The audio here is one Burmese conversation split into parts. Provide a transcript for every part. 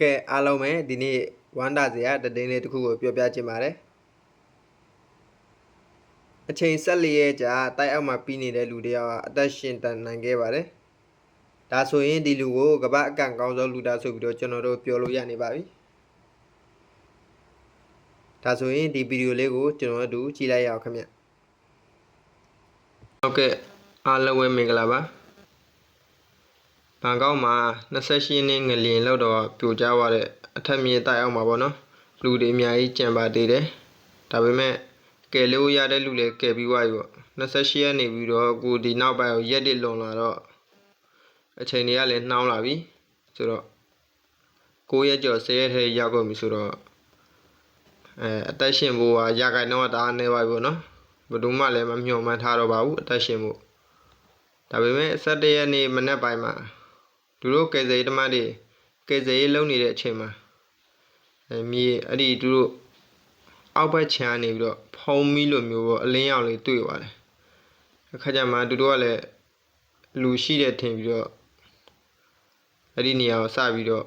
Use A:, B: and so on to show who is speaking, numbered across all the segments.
A: ကဲအားလုံးပဲဒီနေ့ဝမ်းတာစရာတည်င်းလေးတစ်ခုကိုပြောပြချင်ပါတယ်အချိန်ဆက်လျက်ကြာတိုက်အောက်မှာပြီးနေတဲ့လူတယောက်ကအသက်ရှင်တန်နိုင်ခဲ့ပါတယ်ဒါဆိုရင်ဒီလူကိုကမ္ဘာအကန့်ကောင်းဆုံးလူတာဆိုပြီးတော့ကျွန်တော်တို့ပြောလို့ရနေပါပြီဒါဆိုရင်ဒီဗီဒီယိုလေးကိုကျွန်တော်တို့ကြည့်လိုက်ရအောင်ခင်ဗျဟုတ်ကဲ့အားလုံးပဲမင်္ဂလာပါ ဘန်ကောက်မှာ28ရက်နေ့ငလျင်လောက်တော့ပြိုကျသွားတဲ့အထက်မြေတိုက်အောင်မှာပေါ့နော်လူတွေအများကြီးကြံပါသေးတယ်ဒါပေမဲ့ကယ်လို့ရတဲ့လူလည်းကယ်ပြီးသွားပြီပေါ့28ရက်နေပြီးတော့အခုဒီနောက်ပိုင်းရက်တွေလွန်လာတော့အချိန်တွေကလည်းနှောင်းလာပြီဆိုတော့9ရက်ကျော်10ရက်ထဲရောက်ကုန်ပြီဆိုတော့အဲအသက်ရှင်ဖို့ကရခိုင်တော့ဒါနေပါပြီပေါ့နော်ဘယ်သူမှလည်းမမျှော်မှန်းထားတော့ပါဘူးအသက်ရှင်ဖို့ဒါပေမဲ့17ရက်နေ့မနေ့ပိုင်းမှာ သူတို့ကယ်ဆယ်ရေးတမတ်တွေကယ်ဆယ်ရေးလုပ်နေတဲ့အချိန်မှာအဲမြေအဲ့ဒီသူတို့အောက်ဘက်ခြမ်းနေပြီးတော့ဖုံးမီလိုမျိုးပေါ့အလင်းရောင်လေးတွေ့သွားတယ်အခါကျမှသူတို့ကလည်းလူရှိတဲ့ထင်ပြီးတော့အဲ့ဒီနေရာကိုစပြီးတော့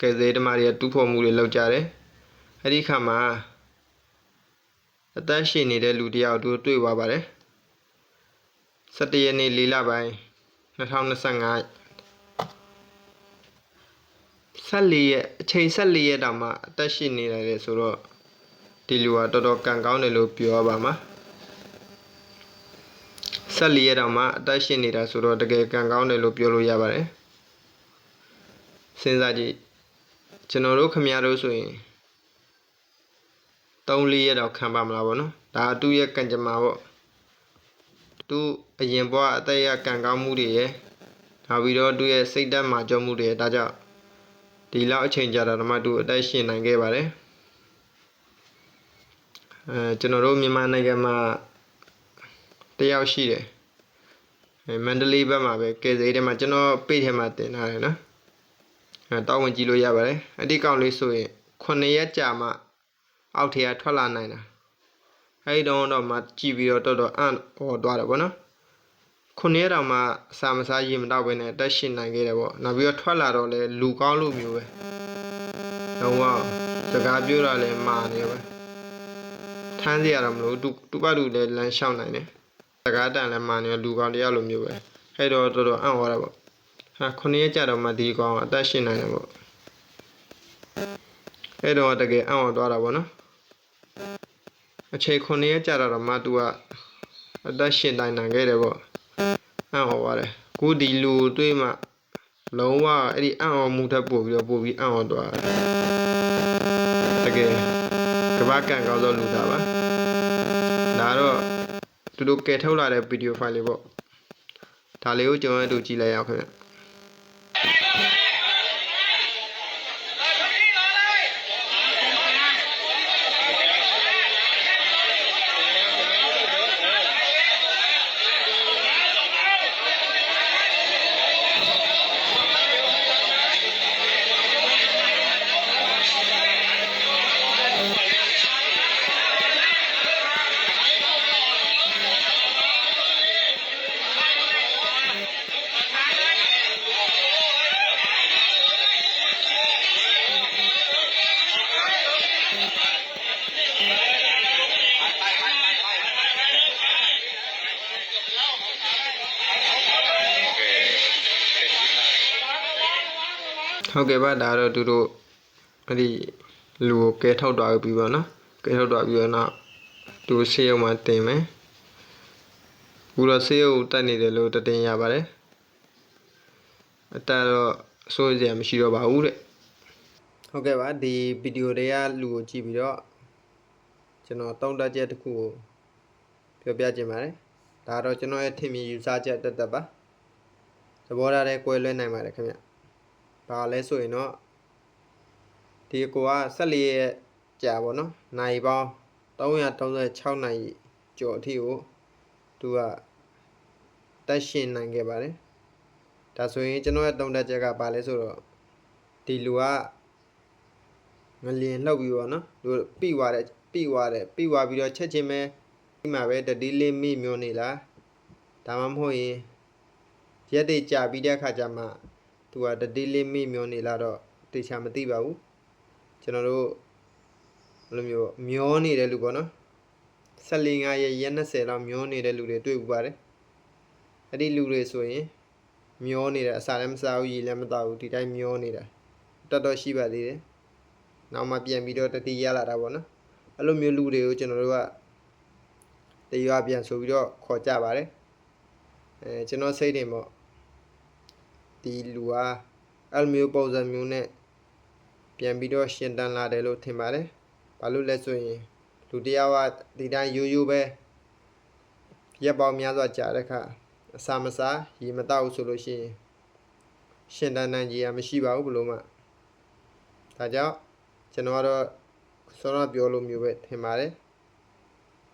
A: ကယ်ဆယ်ရေးတမတ်တွေကတူးဖော်မှုတွေလုပ်ကြတယ်အဲ့ဒီခါမှာအသက်ရှင်နေတဲ့လူတယောက်သူတို့တွေ့သွားပါတယ်17ရက်နေ့၄လပိုင်း2025 14ရက်အချိန်14ရက်တောင်မှအသက်ရှင်နေရတယ်ဆိုတော့ဒီလူကတော်တော်ကံကောင်းတယ်လို့ပြောရပါမှာ14ရက်တောင်မှအသက်ရှင်နေတာဆိုတော့တကယ်ကံကောင်းတယ်လို့ပြောလို့ရပါတယ်စဉ်းစားကြည့်ကျွန်တော်တို့ခမရတို့ဆိုရင်3-4ရက်တော့ခံပါမလားဗောနော်ဒါသူ့ရဲ့ကံကြမ္မာပေါ့သူအရင်ဘဝအသက်ရကံကောင်းမှုတွေရယ်နောက်ပြီးတော့သူ့ရဲ့စိတ်ဓာတ်မာကြောမှုတွေရယ်ဒါကြောင့် ဒီလောက်အချိန်ကြာတာဓမ္မတူအသက်ရှင်နိုင်ခဲ့ပါတယ်အဲကျွန်တော်တို့မြန်မာနိုင်ငံမှာတယောက်ရှိတယ်အဲမန္တလေးဘက်မှာပဲကယ်ဆယ်ထဲမှာကျွန်တော်ပိတ်ထဲမှာတင်ထားတယ်နော်အဲတောင်းဝင်ကြည့်လို့ရပါတယ်အဲ့ဒီကောင်လေးဆိုရင်9ရက်ကြာမှအောက်ထဲကထွက်လာနိုင်တာအဲ့ဒီတော့တော့မှကြည့်ပြီးတော့တော်တော်အံ့ဟောသွားတယ်ဗောနော် ခုနှစ်ရက်တောင်မှအစာမစားရေမတောက်ပဲနဲ့အသက်ရှင်နိုင်ခဲ့တယ်ပေါ့နောက်ပြီးတော့ထွက်လာတော့လဲလူကောင်းလူမျိုးပဲတော့ဝစကားပြောတာလဲမာနေပဲထမ်းစီရတော့မလို့တူတူပတူလဲလမ်းလျှောက်နိုင်တယ်စကားတန်လဲမာနေလူကောင်းတရားလိုမျိုးပဲအဲ့တော့တော်တော်အံ့ဩတာပေါ့ဟာခုနှစ်ရက်ကြာတော့မှဒီကောင်အသက်ရှင်နိုင်တယ်ပေါ့အဲ့တော့တကယ်အံ့ဩသွားတာပေါ့နော်အချိန်ခုနှစ်ရက်ကြာတော့မှ तू ကအသက်ရှင်နိုင်နိုင်ခဲ့တယ်ပေါ့ အံ့ဩပါတယ်ခုဒီလူတွေ့မှလုံးဝအဲ့ဒီအံ့ဩမှုထက်ပို့ပြီးတော့ပို့ပြီးအံ့ဩသွားတယ်တကယ်ကဘာကန်ကောင်းသောလူသားပါဒါတော့သူတို့ကယ်ထုတ်လာတဲ့ဗီဒီယိုဖိုင်လေးပေါ့ဒါလေးကိုကျွန်တော်တို့ကြည့်လိုက်ရအောင်ခင်ဗျ ဟုတ်ကဲ့ပါဒါတော့သူတို့အဲ့ဒီလူကိုကဲထုတ်သွားပြီပေါ့နော်ကဲထုတ်သွားပြီးတော့နောက်သူဆေးရုံမှာတင်မယ်ဘူးတော့ဆေးရုံတက်နေတယ်လို့တတင်ရပါတယ်အတက်တော့စိုးစရာမရှိတော့ပါဘူးတဲ့ဟုတ်ကဲ့ပါဒီဗီဒီယိုတွေကလူကိုကြည့်ပြီးတော့ကျွန်တော်တောင်းတချက်တစ်ခုကိုပြောပြခြင်းပါတယ်ဒါတော့ကျွန်တော်ရဲ့ထင်မြင်ယူဆချက်တက်တက်ပါသဘောထားတဲ့ကွဲလွဲနိုင်ပါတယ်ခင်ဗျ ဘာလဲဆိုရင်တော့ဒီကိုက14ရက်ကြာပါတော့နိုင်ပေါင်း336နိုင်ကျော်အထိကိုသူကတက်ရှင်နိုင်ခဲ့ပါတယ်ဒါဆိုရင်ကျွန်တော်ရဲ့တုံးတက်ချက်ကဘာလဲဆိုတော့ဒီလူကငလျင်လှုပ်ပြီးတော့နော်သူပြီးသွားတယ်ပြီးသွားတယ်ပြီးသွားပြီးတော့ချက်ချင်းပဲဒီမှာပဲတတိလေးမိမျိုးနေလားဒါမှမဟုတ်ရင်ရက်တွေကြာပြီးတဲ့အခါကျမှ သူကတတိလေးမိမျိုးနေလာတော့တေချာမသိပါဘူးကျွန်တော်တို့ဘယ်လိုမျိုးမျောနေတဲ့လူပေါ့နော်14 5ရက်ရက်20လောက်မျောနေတဲ့လူတွေတွေ့ဘူးပါတယ်အဲ့ဒီလူတွေဆိုရင်မျောနေတယ်အစာလည်းမစားဘူးရေလည်းမတောက်ဘူးဒီတိုင်းမျောနေတာတော်တော်ရှိပါသေးတယ်နောက်မှပြန်ပြီးတော့တတိရလာတာပေါ့နော်အဲ့လိုမျိုးလူတွေကိုကျွန်တော်တို့ကတရွာပြန်ဆိုပြီးတော့ခေါ်ကြပါတယ်အဲကျွန်တော်စိတ်တင်ပေါ့ ဒီလူဟာအဲ့လိုမျိုးပုံစံမျိုးနဲ့ပြန်ပြီးတော့ရှင်တန်လာတယ်လို့ထင်ပါတယ်ဘာလို့လဲဆိုရင်လူတစ်ယောက်ကဒီတိုင်းရိုးရိုးပဲရက်ပေါင်းများစွာကြာတဲ့အခါအစာမစားရေမတောက်ဘူးဆိုလို့ရှိရင်ရှင်တန်နိုင်ကြီးကမရှိပါဘူးဘလို့မှဒါကြောင့်ကျွန်တော်ကတော့စောစောပြောလို့မျိုးပဲထင်ပါတယ်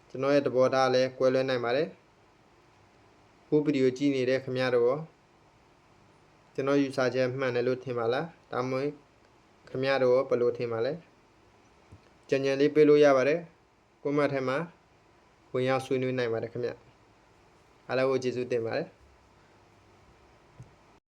A: ကျွန်တော်ရဲ့သဘောထားလည်းကွဲလွဲနိုင်ပါတယ်ခုဗီဒီယိုကြည့်နေတဲ့ခင်ဗျားတို့ရော ကျွန်တော်ယူဆချက်မှန်တယ်လို့ထင်ပါလားဒါမှမဟုတ်ခင်ဗျားတို့ရောဘယ်လိုထင်ပါလဲကြံကြံလေးပေးလို့ရပါတယ်ကွန်မန့်ထဲမှာဝင်ရောက်ဆွေးနွေးနိုင်ပါတယ်ခင်ဗျအားလုံးကိုကျေးဇူးတင်ပါတယ်